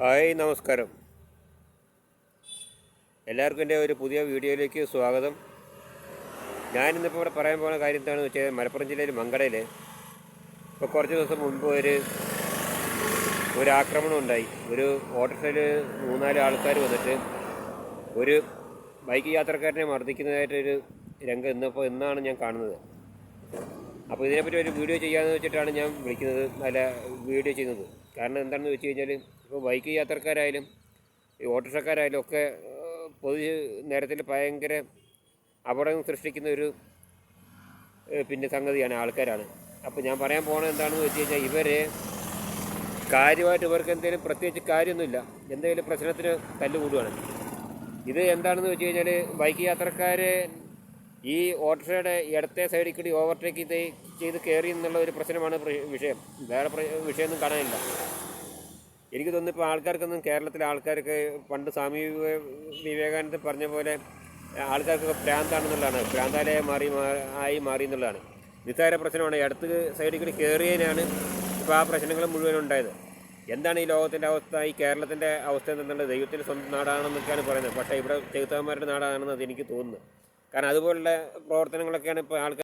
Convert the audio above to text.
Hi നമസ്കാരം. എല്ലാവർക്കും എന്റെ ഒരു പുതിയ വീഡിയോയിലേക്ക് സ്വാഗതം. ഞാനിന്നിപ്പോൾ ഇവിടെ പറയാൻ പോകുന്ന കാര്യം എന്താണെന്ന് വെച്ചാൽ മലപ്പുറം ജില്ലയിൽ മങ്കടയിൽ ഇപ്പോൾ കുറച്ച് ദിവസം മുൻപ് ഒരു ഒരു ആക്രമണം ഉണ്ടായി. ഒരു ഓട്ടോറിക്ഷയിൽ മൂന്നാൽ ആൾക്കാർ വന്നിട്ട് ഒരു ബൈക്ക് യാത്രക്കാരനെ മർദ്ദിക്കുന്നതായിട്ടൊരു രംഗം ഇന്നിപ്പോൾ ഇന്നാണ് ഞാൻ കാണുന്നത്. അപ്പോൾ ഇതിനെപ്പറ്റി ഒരു വീഡിയോ ചെയ്യാമെന്ന് വെച്ചിട്ടാണ് ഞാൻ വിളിക്കുന്നത് അല്ല വീഡിയോ ചെയ്യുന്നത്. കാരണം എന്താണെന്ന് വെച്ച് കഴിഞ്ഞാൽ ഇപ്പോൾ ബൈക്ക് യാത്രക്കാരായാലും ഈ ഓട്ടോറിക്ഷക്കാരായാലും ഒക്കെ പൊതു നേരത്തിൽ ഭയങ്കര അപകടം സൃഷ്ടിക്കുന്ന ഒരു പിന്നെ സംഗതിയാണ് ആൾക്കാരാണ്. അപ്പോൾ ഞാൻ പറയാൻ പോണത് എന്താണെന്ന് വെച്ച് കഴിഞ്ഞാൽ ഇവരെ കാര്യമായിട്ട് ഇവർക്ക് എന്തെങ്കിലും പ്രത്യേകിച്ച് കാര്യമൊന്നുമില്ല. എന്തെങ്കിലും പ്രശ്നത്തിന് തല്ലുകൂടുകയാണ് ഇത് എന്താണെന്ന് വെച്ച് കഴിഞ്ഞാൽ ബൈക്ക് യാത്രക്കാരെ ഈ ഓട്ടോറിക്ഷയുടെ ഇടത്തെ സൈഡിൽ കൂടി ഓവർടേക്ക് ചെയ്ത് കയറി എന്നുള്ള ഒരു പ്രശ്നമാണ് വിഷയം. വേറെ വിഷയമൊന്നും കാണാനില്ല. എനിക്ക് തോന്നുന്നു ഇപ്പോൾ ആൾക്കാർക്കൊന്നും കേരളത്തിലെ ആൾക്കാർക്ക് പണ്ട് സ്വാമി വിവേകാനന്ദ പറഞ്ഞ പോലെ ആൾക്കാർക്ക് ഭ്രാന്താണെന്നുള്ളതാണ്. ഭ്രാന്താലയെ മാറി ആയി മാറി എന്നുള്ളതാണ്. നിസ്സാര പ്രശ്നമാണ്. അടുത്ത് സൈഡിൽ കൂടി കയറിയതിനാണ് ഇപ്പോൾ ആ പ്രശ്നങ്ങൾ മുഴുവൻ ഉണ്ടായത്. എന്താണ് ഈ ലോകത്തിന്റെ അവസ്ഥ? ഈ കേരളത്തിന്റെ അവസ്ഥ എന്നുള്ളത് ദൈവത്തിന്റെ സ്വന്തം നാടാണെന്നൊക്കെയാണ് പറയുന്നത്. പക്ഷേ ഇവിടെ ചെകുത്താന്മാരുടെ നാടാണെന്ന് അത് എനിക്ക് തോന്നുന്നു. കാരണം അതുപോലുള്ള പ്രവർത്തനങ്ങളൊക്കെയാണ് ഇപ്പോൾ ആൾക്കാർ